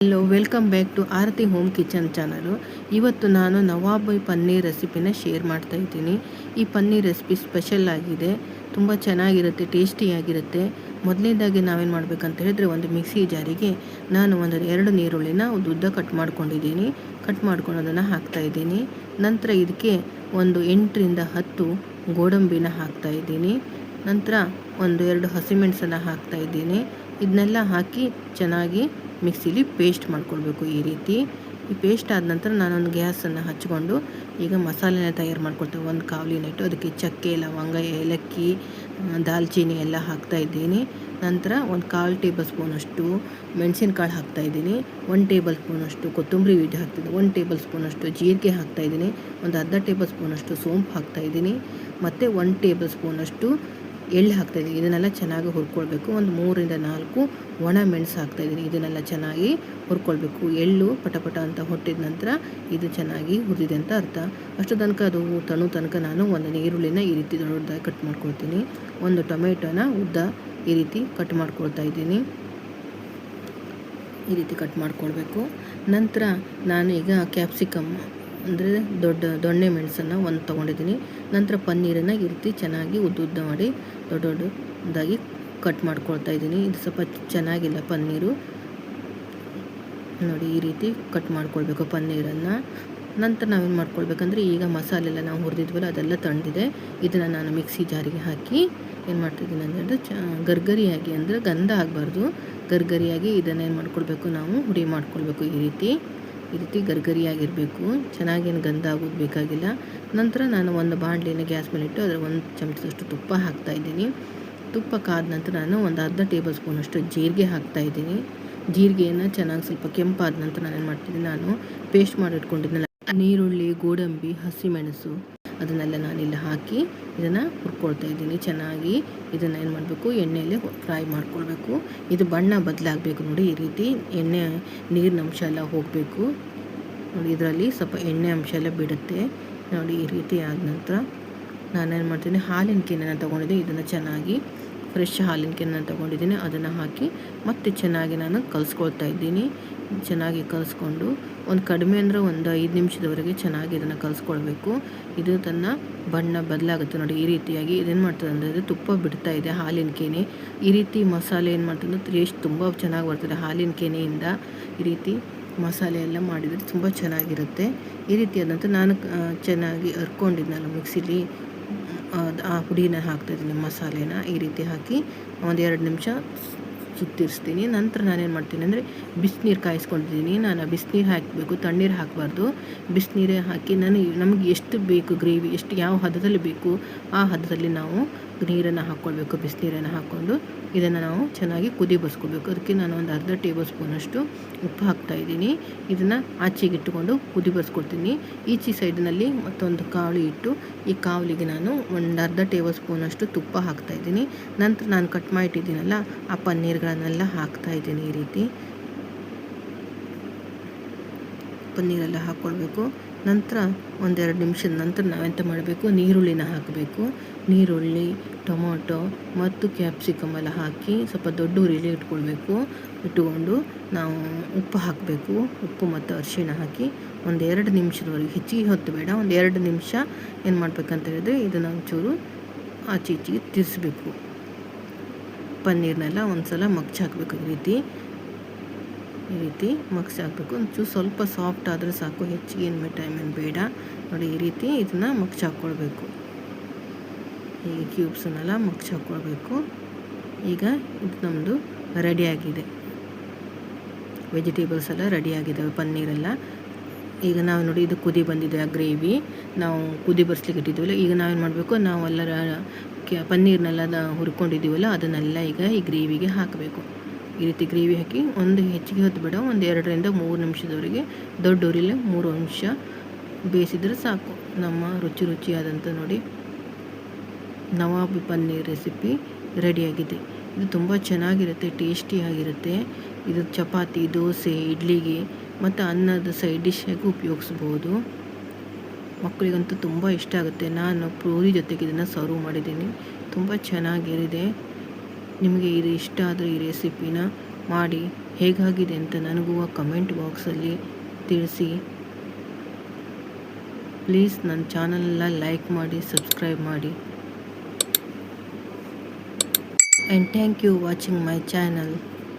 Hello welcome back to Aarti home kitchen channel ಇವತ್ತು ನಾನು ನವಾಬ್ ಪನ್ನೀರ್ ರೆಸಿಪಿನ ಶೇರ್ ಮಾಡ್ತಾ ಇದ್ದೀನಿ. ಈ ಪನ್ನೀರ್ ರೆಸಿಪಿ ಸ್ಪೆಷಲ್ ಆಗಿದೆ. ತುಂಬ ಚೆನ್ನಾಗಿರುತ್ತೆ ಟೇಸ್ಟಿಯಾಗಿರುತ್ತೆ ಮೊದಲನೇದಾಗಿ ನಾವೇನು ಮಾಡಬೇಕಂತ ಹೇಳಿದ್ರೆ ಒಂದು ಮಿಕ್ಸಿ ಜಾರಿಗೆ ನಾನು ಒಂದು ಎರಡು ನೀರುಳ್ಳಿನ ಒಂದು ಉದ್ದ ಕಟ್ ಮಾಡ್ಕೊಂಡಿದ್ದೀನಿ. ಕಟ್ ಮಾಡ್ಕೊಂಡು ಅದನ್ನು ಹಾಕ್ತಾಯಿದ್ದೀನಿ ನಂತರ ಇದಕ್ಕೆ ಒಂದು ಎಂಟರಿಂದ ಹತ್ತು ಗೋಡಂಬಿನ ಹಾಕ್ತಾಯಿದ್ದೀನಿ ನಂತರ ಒಂದು ಎರಡು ಹಸಿಮೆಣಸನ್ನು ಹಾಕ್ತಾಯಿದ್ದೀನಿ ಇದನ್ನೆಲ್ಲ ಹಾಕಿ ಚೆನ್ನಾಗಿ ಮಿಕ್ಸಿಲಿ ಪೇಸ್ಟ್ ಮಾಡ್ಕೊಳ್ಬೇಕು ಈ ರೀತಿ. ಈ ಪೇಸ್ಟ್ ಆದ ನಂತರ ನಾನೊಂದು ಗ್ಯಾಸನ್ನು ಹಚ್ಕೊಂಡು ಈಗ ಮಸಾಲೆನ ತಯಾರು ಮಾಡ್ಕೊಳ್ತೇವೆ ಒಂದು ಕಾವಲಿನ ಇಟ್ಟು ಅದಕ್ಕೆ ಚಕ್ಕೆ, ಲವಂಗ, ಏಲಕ್ಕಿ ದಾಲ್ಚೀನಿ ಎಲ್ಲ ಹಾಕ್ತಾಯಿದ್ದೀನಿ ನಂತರ ಒಂದು ಕಾಲು ಟೇಬಲ್ ಸ್ಪೂನಷ್ಟು ಮೆಣಸಿನ್ಕಾಳು ಹಾಕ್ತಾಯಿದ್ದೀನಿ ಒಂದು ಟೇಬಲ್ ಸ್ಪೂನಷ್ಟು ಕೊತ್ತಂಬರಿ ಬೀಜ ಹಾಕ್ತಿದ್ದೀನಿ ಒಂದು ಟೇಬಲ್ ಸ್ಪೂನಷ್ಟು ಜೀರಿಗೆ ಹಾಕ್ತಾಯಿದ್ದೀನಿ ಒಂದು ಅರ್ಧ ಟೇಬಲ್ ಸ್ಪೂನಷ್ಟು ಸೋಂಪು ಹಾಕ್ತಾಯಿದ್ದೀನಿ ಮತ್ತು ಒಂದು ಟೇಬಲ್ ಸ್ಪೂನಷ್ಟು ಎಳ್ಳು ಹಾಕ್ತಾಯಿದ್ದೀನಿ ಇದನ್ನೆಲ್ಲ ಚೆನ್ನಾಗಿ ಹುರ್ಕೊಳ್ಬೇಕು. ಒಂದು ಮೂರಿಂದ ನಾಲ್ಕು ಒಣ ಮೆಣಸು ಹಾಕ್ತಾಯಿದ್ದೀನಿ ಇದನ್ನೆಲ್ಲ ಚೆನ್ನಾಗಿ ಹುರ್ಕೊಳ್ಬೇಕು. ಎಳ್ಳು ಪಟಪಟ ಅಂತ ಹೊಟ್ಟಿದ ನಂತರ ಇದು ಚೆನ್ನಾಗಿ ಹುರಿದಿದೆ ಅಂತ ಅರ್ಥ. ಅಷ್ಟು ತನಕ ಅದು ತಣ್ಣು ತನಕ ನಾನು ಒಂದು ಈರುಳ್ಳಿನ ಈ ರೀತಿ ದೊಡ್ಡದಾಗಿ ಕಟ್ ಮಾಡ್ಕೊಳ್ತೀನಿ. ಒಂದು ಟೊಮೆಟೊನ ಉದ್ದ ಈ ರೀತಿ ಕಟ್ ಮಾಡ್ಕೊಳ್ತಾ ಇದ್ದೀನಿ. ಈ ರೀತಿ ಕಟ್ ಮಾಡ್ಕೊಳ್ಬೇಕು. ನಂತರ ನಾನು ಈಗ ಕ್ಯಾಪ್ಸಿಕಮ್ ಅಂದರೆ ದೊಡ್ಡ ದೊಣ್ಣೆ ಮೆಣಸನ್ನು ಒಂದು ತೊಗೊಂಡಿದ್ದೀನಿ. ನಂತರ ಪನ್ನೀರನ್ನು ಈ ರೀತಿ ಚೆನ್ನಾಗಿ ಉದ್ದ ಉದ್ದ ಮಾಡಿ ದೊಡ್ಡ ದೊಡ್ಡದಾಗಿ ಕಟ್ ಮಾಡ್ಕೊಳ್ತಾ ಇದ್ದೀನಿ. ಇದು ಸ್ವಲ್ಪ ಚೆನ್ನಾಗಿಲ್ಲ ಪನ್ನೀರು. ನೋಡಿ ಈ ರೀತಿ ಕಟ್ ಮಾಡ್ಕೊಳ್ಬೇಕು ಪನ್ನೀರನ್ನು. ನಂತರ ನಾವೇನು ಮಾಡ್ಕೊಳ್ಬೇಕಂದ್ರೆ ಈಗ ಮಸಾಲೆ ಎಲ್ಲ ನಾವು ಹುರಿದಿದ್ವಲ್ಲ ಅದೆಲ್ಲ ತಣ್ಣದಿದೆ ಇದನ್ನು ನಾನು ಮಿಕ್ಸಿ ಜಾರಿಗೆ ಹಾಕಿ ಏನು ಮಾಡ್ತಿದ್ದೀನಿ ಅಂದರೆ ಚ ಗರ್ಗರಿಯಾಗಿ ಅಂದರೆ ಗಂಧ ಆಗಬಾರ್ದು. ಗರ್ಗರಿಯಾಗಿ ಇದನ್ನು ಏನು ಮಾಡ್ಕೊಳ್ಬೇಕು ನಾವು ಹುಡಿ ಮಾಡ್ಕೊಳ್ಬೇಕು ಈ ರೀತಿ. ಈ ರೀತಿ ಗರ್ಗರಿಯಾಗಿರಬೇಕು. ಚೆನ್ನಾಗೇನು ಗಂಧ ಆಗೋದು ಬೇಕಾಗಿಲ್ಲ. ನಂತರ ನಾನು ಒಂದು ಬಾಣಲಿನ ಗ್ಯಾಸ್ ಮೇಲೆ ಇಟ್ಟು ಅದರ ಒಂದು ಚಮಚದಷ್ಟು ತುಪ್ಪ ಹಾಕ್ತಾಯಿದ್ದೀನಿ ತುಪ್ಪ ಕಾದ ನಂತರ ನಾನು ಒಂದು ಅರ್ಧ ಟೇಬಲ್ ಸ್ಪೂನಷ್ಟು ಜೀರಿಗೆ ಹಾಕ್ತಾಯಿದ್ದೀನಿ ಜೀರಿಗೆಯನ್ನು ಚೆನ್ನಾಗಿ ಸ್ವಲ್ಪ ಕೆಂಪಾದ ನಂತರ ನಾನು ಏನು ಮಾಡ್ತಿದ್ದೀನಿ, ನಾನು ಪೇಸ್ಟ್ ಮಾಡಿಟ್ಕೊಂಡಿದ್ದೆನಲ್ಲ ನೀರುಳ್ಳಿ, ಗೋಡಂಬಿ, ಹಸಿಮೆಣಸು ಅದನ್ನೆಲ್ಲ ನಾನು ಇಲ್ಲಿ ಹಾಕಿ ಇದನ್ನು ಹುರ್ಕೊಳ್ತಾ ಇದ್ದೀನಿ. ಚೆನ್ನಾಗಿ ಇದನ್ನು ಏನು ಮಾಡಬೇಕು, ಎಣ್ಣೆಯಲ್ಲಿ ಫ್ರೈ ಮಾಡ್ಕೊಳ್ಬೇಕು. ಇದು ಬಣ್ಣ ಬದಲಾಗಬೇಕು ನೋಡಿ ಈ ರೀತಿ. ಎಣ್ಣೆ, ನೀರಿನ ಅಂಶ ಎಲ್ಲ ಹೋಗಬೇಕು. ನೋಡಿ ಇದರಲ್ಲಿ ಸ್ವಲ್ಪ ಎಣ್ಣೆ ಅಂಶ ಎಲ್ಲ ಬಿಡುತ್ತೆ. ನೋಡಿ ಈ ರೀತಿ ಆದ ನಂತರ ನಾನೇನು ಮಾಡ್ತೀನಿ, ಹಾಲಿನ ಕೆನೆನ ತೊಗೊಂಡಿದ್ದೆ. ಇದನ್ನು ಚೆನ್ನಾಗಿ ಫ್ರೆಶ್ ಹಾಲಿನ ಕೆನೆನ ತೊಗೊಂಡಿದ್ದೀನಿ. ಅದನ್ನು ಹಾಕಿ ಮತ್ತೆ ಚೆನ್ನಾಗಿ ನಾನು ಕಲಿಸ್ಕೊಳ್ತಾ ಇದ್ದೀನಿ. ಚೆನ್ನಾಗಿ ಕಲಿಸ್ಕೊಂಡು ಒಂದು ಕಡಿಮೆ ಅಂದರೆ ಒಂದು ಐದು ನಿಮಿಷದವರೆಗೆ ಚೆನ್ನಾಗಿ ಇದನ್ನು ಕಲಿಸ್ಕೊಳ್ಬೇಕು. ಇದು ತನ್ನ ಬಣ್ಣ ಬದಲಾಗುತ್ತೆ ನೋಡಿ ಈ ರೀತಿಯಾಗಿ. ಇದೇನು ಮಾಡ್ತದೆ ಅಂದರೆ ಇದು ತುಪ್ಪ ಬಿಡ್ತಾ ಇದೆ ಹಾಲಿನ ಕೆನೆ ಈ ರೀತಿ ಮಸಾಲೆ ಏನು ಮಾಡ್ತದೆ ಟೇಸ್ಟ್ ತುಂಬ ಚೆನ್ನಾಗಿ ಬರ್ತದೆ ಹಾಲಿನ ಕೆನೆಯಿಂದ ಈ ರೀತಿ ಮಸಾಲೆ ಎಲ್ಲ ಮಾಡಿದರೆ ತುಂಬ ಚೆನ್ನಾಗಿರುತ್ತೆ. ಈ ರೀತಿಯಾದಂಥ ನಾನು ಚೆನ್ನಾಗಿ ಹರ್ಕೊಂಡಿದ್ನಲ್ಲ ಮಿಕ್ಸಿಲಿ. ಆ ಪುಡಿನ ಹಾಕ್ತಾಯಿದ್ದೀನಿ, ಮಸಾಲೆನ ಈ ರೀತಿ ಹಾಕಿ ಒಂದೆರಡು ನಿಮಿಷ ಸುತ್ತಿರಿಸ್ತೀನಿ. ನಂತರ ನಾನೇನು ಮಾಡ್ತೀನಿ ಅಂದರೆ ಬಿಸಿನೀರು ಕಾಯಿಸ್ಕೊಂಡಿದ್ದೀನಿ. ನಾನು ಬಿಸಿನೀರು ಹಾಕಬೇಕು, ತಣ್ಣೀರು ಹಾಕಬಾರ್ದು. ಬಿಸಿನೀರೇ ಹಾಕಿ ನನಗೆ, ನಮಗೆ ಎಷ್ಟು ಬೇಕು ಗ್ರೇವಿ, ಎಷ್ಟು ಯಾವ ಹದದಲ್ಲಿ ಬೇಕು ಆ ಹದದಲ್ಲಿ ನಾವು ನೀರನ್ನು ಹಾಕ್ಕೊಳ್ಬೇಕು, ಬಿಸಿನೀರನ್ನು ಹಾಕ್ಕೊಂಡು ಇದನ್ನು ನಾವು ಚೆನ್ನಾಗಿ ಕುದಿ ಬಸ್ಕೋಬೇಕು ಅದಕ್ಕೆ ನಾನು ಒಂದು ಅರ್ಧ ಟೇಬಲ್ ಸ್ಪೂನಷ್ಟು ಉಪ್ಪು ಹಾಕ್ತಾಯಿದ್ದೀನಿ ಇದನ್ನು ಆಚೆಗೆ ಇಟ್ಟುಕೊಂಡು ಕುದಿ ಬಸ್ಕೊಡ್ತೀನಿ ಈಚೆ ಸೈಡ್ನಲ್ಲಿ ಮತ್ತೊಂದು ಕಾಳು ಇಟ್ಟು, ಈ ಕಾವಲಿಗೆ ನಾನು ಒಂದು ಅರ್ಧ ಟೇಬಲ್ ಸ್ಪೂನಷ್ಟು ತುಪ್ಪ ಹಾಕ್ತಾಯಿದ್ದೀನಿ ನಂತರ ನಾನು ಕಟ್ ಮಾಡಿಟ್ಟಿದ್ದೀನಲ್ಲ, ಆ ಪನ್ನೀರ್ಗಳನ್ನೆಲ್ಲ ಹಾಕ್ತಾಯಿದ್ದೀನಿ ಈ ರೀತಿ. ಪನ್ನೀರೆಲ್ಲ ಹಾಕ್ಕೊಳ್ಬೇಕು. ನಂತರ ಒಂದೆರಡು ನಿಮಿಷದ ನಂತರ ನಾವೆಂತ ಮಾಡಬೇಕು? ನೀರುಳ್ಳಿನ ಹಾಕಬೇಕು. ನೀರುಳ್ಳಿ, ಟೊಮೊಟೊ ಮತ್ತು ಕ್ಯಾಪ್ಸಿಕಮ್ ಎಲ್ಲ ಹಾಕಿ ಸ್ವಲ್ಪ ದೊಡ್ಡ ಉರಿಲಿ ಇಟ್ಕೊಳ್ಬೇಕು. ಇಟ್ಟುಕೊಂಡು ನಾವು ಉಪ್ಪು ಹಾಕಬೇಕು. ಉಪ್ಪು ಮತ್ತು ಅರಿಶಿಣ ಹಾಕಿ ಒಂದು ಎರಡು ನಿಮಿಷದವರೆಗೆ ಹೆಚ್ಚಿಗೆ ಹೊತ್ತು ಬೇಡ. ಒಂದು ಎರಡು ನಿಮಿಷ ಏನು ಮಾಡಬೇಕಂತ ಹೇಳಿದ್ರೆ ಇದನ್ನು ಒಂಚೂರು ಆಚೆ ಈಚೆಗೆ ತಿರ್ಸ್ಬೇಕು. ಪನ್ನೀರ್ನೆಲ್ಲ ಒಂದು ಸಲ ಮಗ್ಚಿ ಹಾಕಬೇಕು ಈ ರೀತಿ. ಈ ರೀತಿ ಮಗ್ಸಿ ಹಾಕಬೇಕು. ಒಂಚೂರು ಸ್ವಲ್ಪ ಸಾಫ್ಟ್ ಆದರೆ ಸಾಕು. ಹೆಚ್ಚಿಗೆ ಏನು ಟೈಮ್ ಏನು ಬೇಡ. ನೋಡಿ, ಈ ರೀತಿ ಇದನ್ನು ಮಗ್ಸಿ ಹಾಕ್ಕೊಳ್ಬೇಕು ಈ ಕ್ಯೂಬ್ಸನ್ನೆಲ್ಲ ಮಗ್ಸಿ ಹಾಕ್ಕೊಳ್ಬೇಕು ಈಗ ಇದು ನಮ್ಮದು ರೆಡಿಯಾಗಿದೆ ವೆಜಿಟೇಬಲ್ಸ್ ಎಲ್ಲ ರೆಡಿಯಾಗಿದ್ದಾವೆ ಪನ್ನೀರೆಲ್ಲ. ಈಗ ನಾವು ನೋಡಿ, ಇದು ಕುದಿ ಬಂದಿದೆ, ಆ ಗ್ರೇವಿ ನಾವು ಕುದಿ ಬರ್ಸ್ಲಿಕ್ಕೆ ಇಟ್ಟಿದ್ದೀವಲ್ಲ, ಈಗ ನಾವೇನು ಮಾಡಬೇಕು? ನಾವೆಲ್ಲ ಪನ್ನೀರ್ನೆಲ್ಲ ಹುರ್ಕೊಂಡಿದ್ದೀವಲ್ಲ, ಅದನ್ನೆಲ್ಲ ಈಗ ಈ ಗ್ರೇವಿಗೆ ಹಾಕಬೇಕು. ಈ ರೀತಿ ಗ್ರೇವಿ ಹಾಕಿ ಒಂದು ಹೆಚ್ಚಿಗೆ ಹೊತ್ತು ಬಿಡ. ಒಂದು ಎರಡರಿಂದ ಮೂರು ನಿಮಿಷದವರೆಗೆ ದೊಡ್ಡ ಉರಿಲೆ ಮೂರು ನಿಮಿಷ ಬೇಯಿಸಿದರೆ ಸಾಕು. ನಮ್ಮ ರುಚಿ ರುಚಿಯಾದಂಥ ನೋಡಿ ನವಾಬಿ ಪನ್ನೀರ್ ರೆಸಿಪಿ ರೆಡಿಯಾಗಿದೆ. ಇದು ತುಂಬ ಚೆನ್ನಾಗಿರುತ್ತೆ, ಟೇಸ್ಟಿಯಾಗಿರುತ್ತೆ. ಇದು ಚಪಾತಿ, ದೋಸೆ, ಇಡ್ಲಿಗೆ ಮತ್ತು ಅನ್ನದ ಸೈಡ್ ಡಿಶ್ಶಾಗಿ ಉಪಯೋಗಿಸ್ಬೋದು. ಮಕ್ಕಳಿಗಂತೂ ತುಂಬ ಇಷ್ಟ ಆಗುತ್ತೆ. ನಾನು ಪೂರಿ ಜೊತೆಗೆ ಇದನ್ನು ಸರ್ವ್ ಮಾಡಿದ್ದೀನಿ. ತುಂಬ ಚೆನ್ನಾಗಿರಿದೆ ನಿಮಗೆ ಇದು ಇಷ್ಟ ಆದರೆ ಈ ರೆಸಿಪಿನ ಮಾಡಿ ಹೇಗಾಗಿದೆ ಅಂತ ನನಗೂ ಆ ಕಮೆಂಟ್ ಬಾಕ್ಸಲ್ಲಿ ತಿಳಿಸಿ. ಪ್ಲೀಸ್ ನನ್ನ ಚಾನಲೆಲ್ಲ ಲೈಕ್ ಮಾಡಿ ಸಬ್ಸ್ಕ್ರೈಬ್ ಮಾಡಿ. And thank you watching my channel